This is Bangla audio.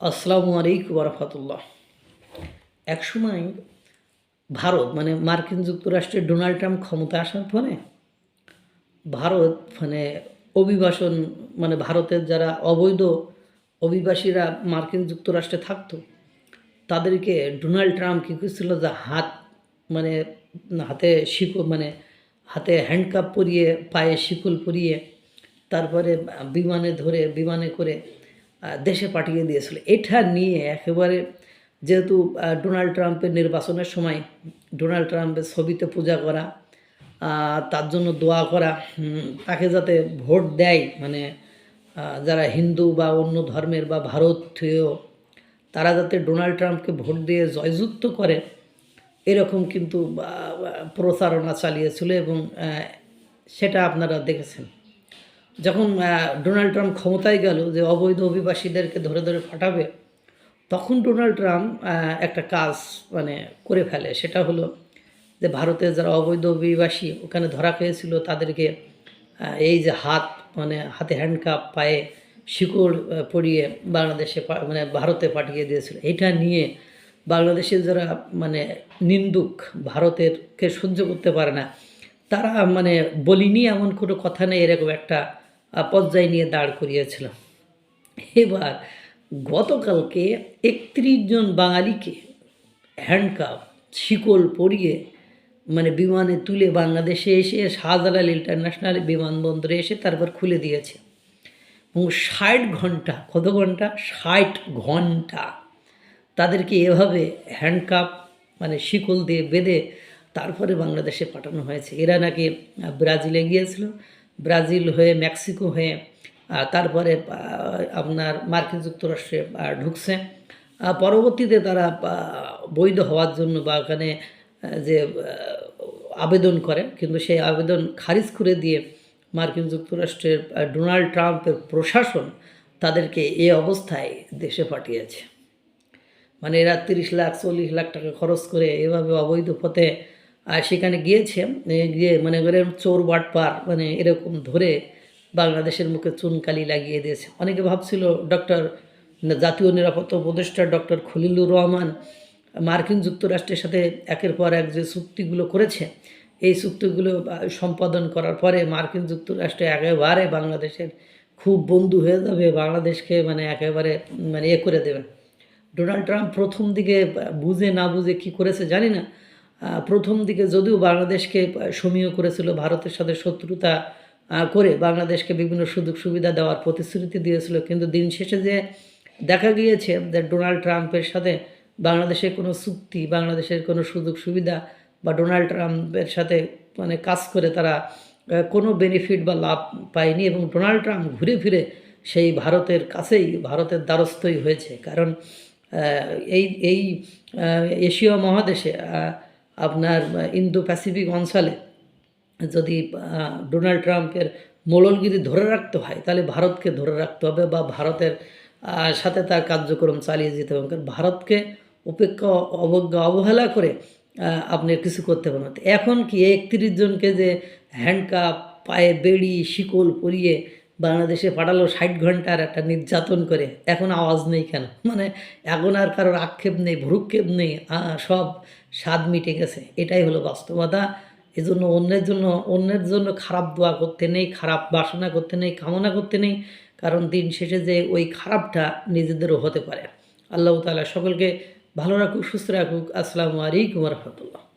আসসালামু আলাইকুম রহমতুল্লাহ। একসময় ভারত মানে মার্কিন যুক্তরাষ্ট্রের ডোনাল্ড ট্রাম্প ক্ষমতা আসার পরে ভারত মানে অভিবাসন মানে ভারতের যারা অবৈধ অভিবাসীরা মার্কিন যুক্তরাষ্ট্রে থাকতো, তাদেরকে ডোনাল্ড ট্রাম্প কী করছিল যে হাত মানে হাতে শিকল মানে হাতে হ্যান্ডকাপ পরিয়ে, পায়ে শিকল পরিয়ে, তারপরে বিমানে ধরে, বিমানে করে দেশে পাঠিয়ে দিয়েছিল। এটা নিয়ে একেবারে যেহেতু ডোনাল্ড ট্রাম্পের নির্বাচনের সময় ডোনাল্ড ট্রাম্পের ছবিতে পূজা করা তার জন্য দোয়া করা তাকে যাতে ভোট দেয় মানে যারা হিন্দু বা অন্য ধর্মের বা ভারতীয়, তারা যাতে ডোনাল্ড ট্রাম্পকে ভোট দিয়ে জয়যুক্ত করে, এরকম কিন্তু প্রচারণা চালিয়েছিল এবং সেটা আপনারা দেখেছেন। যখন ডোনাল্ড ট্রাম্প ক্ষমতায় গেল যে অবৈধ অভিবাসীদেরকে ধরে ধরে ফাটাবে তখন ডোনাল্ড ট্রাম্প একটা কাজ মানে করে ফেলে। সেটা হলো যে ভারতের যারা অবৈধ অভিবাসী ওখানে ধরা খেয়েছিল, তাদেরকে এই যে হাত মানে হাতে হ্যান্ডকাপ পায়ে শিকড় পরিয়ে বাংলাদেশে মানে ভারতে পাঠিয়ে দিয়েছিল। এটা নিয়ে বাংলাদেশের যারা মানে নিন্দুক, ভারতেরকে সহ্য করতে পারে না, তারা মানে বলিনি এমন কোনো কথা নেই, এরকম একটা পর্যায়ে নিয়ে দাঁড় করিয়েছিল এবার গতকালকে একত্রিশ জন বাঙালিকে হ্যান্ডকাপ শিকল পরিয়ে মানে বিমানে তুলে বাংলাদেশে এসে শাহজালাল ইন্টারন্যাশনাল বিমানবন্দরে এসে তারপর খুলে দিয়েছে। এবং ষাট ঘণ্টা, কত ঘণ্টা? ষাট ঘণ্টা তাদেরকে এভাবে হ্যান্ডকাপ মানে শিকল দিয়ে বেঁধে তারপরে বাংলাদেশে পাঠানো হয়েছে। এরা নাকি ব্রাজিলে গিয়েছিল ব্রাজিল হয়ে, মেক্সিকো হয়ে তারপরে আপনার মার্কিন যুক্তরাষ্ট্রে ঢুকছে। পরবর্তীতে তারা বৈধ হওয়ার জন্য বা ওখানে যে আবেদন করে, কিন্তু সেই আবেদন খারিজ করে দিয়ে মার্কিন যুক্তরাষ্ট্রের ডোনাল্ড ট্রাম্পের প্রশাসন তাদেরকে এ অবস্থায় দেশে পাঠিয়েছে। মানে এরা তিরিশ লাখ, চল্লিশ লাখ টাকা খরচ করে এভাবে অবৈধ পথে সেখানে গিয়েছে গিয়ে মানে করে চোর বাটপার মানে এরকম ধরে বাংলাদেশের মুখে চুনকালি লাগিয়ে দিয়েছে। অনেকে ভাবছিল ডক্টর, জাতীয় নিরাপত্তা উপদেষ্টা ডক্টর খলিলুর রহমান মার্কিন যুক্তরাষ্ট্রের সাথে একের পর এক যে চুক্তিগুলো করেছে, এই চুক্তিগুলো সম্পাদন করার পরে মার্কিন যুক্তরাষ্ট্রে একেবারে বাংলাদেশের খুব বন্ধু হয়ে যাবে, বাংলাদেশকে মানে একেবারে মানে এ করে দেবে। ডোনাল্ড ট্রাম্প প্রথম দিকে বুঝে না বুঝে কি করেছে জানি না প্রথম দিকে যদিও বাংলাদেশকে সমীহ করেছিল, ভারতের সাথে শত্রুতা করে বাংলাদেশকে বিভিন্ন সুযোগ সুবিধা দেওয়ার প্রতিশ্রুতি দিয়েছিল। কিন্তু দিন শেষে যে দেখা গিয়েছে যে ডোনাল্ড ট্রাম্পের সাথে বাংলাদেশের কোনো চুক্তি, বাংলাদেশের কোনো সুযোগ সুবিধা বা ডোনাল্ড ট্রাম্পের সাথে মানে কাজ করে তারা কোনো বেনিফিট বা লাভ পায়নি এবং ডোনাল্ড ট্রাম্প ঘুরে ফিরে সেই ভারতের কাছেই, ভারতের দ্বারস্থই হয়েছে। কারণ এই এই এশীয় মহাদেশে আপনার ইন্দো প্যাসিফিক অঞ্চলে যদি ডোনাল্ড ট্রাম্পের মোড়লগিরি ধরে রাখতে হয়, তাহলে ভারতকে ধরে রাখতে হবে বা ভারতের সাথে তার কার্যক্রম চালিয়ে যেতে হবে কারণ ভারতকে উপেক্ষা, অবজ্ঞা, অবহেলা করে আপনি কিছু করতে পারবেন না। এখন কি একত্রিশ জনকে যে হ্যান্ডকাপ পায়ে বেড়ি, শিকল পরিয়ে বাংলাদেশে পাঠালো ষাট ঘণ্টার একটা নির্যাতন করে, এখন আওয়াজ নেই কেন মানে এখন আর কারোর আক্ষেপ নেই, ভ্রুক্ষেপ নেই সব স্বাদ মিটে গেছে। এটাই হলো বাস্তবতা। এজন্য অন্যের জন্য অন্যের জন্য খারাপ দোয়া করতে নেই, খারাপ বাসনা করতে নেই, কামনা করতে নেই। কারণ দিন শেষে যে ওই খারাপটা নিজেদেরও হতে পারে। আল্লাহ তালা সকলকে ভালো রাখুক, সুস্থ রাখুক। আসসালামু আলাইকুম রহমতুল্লাহ।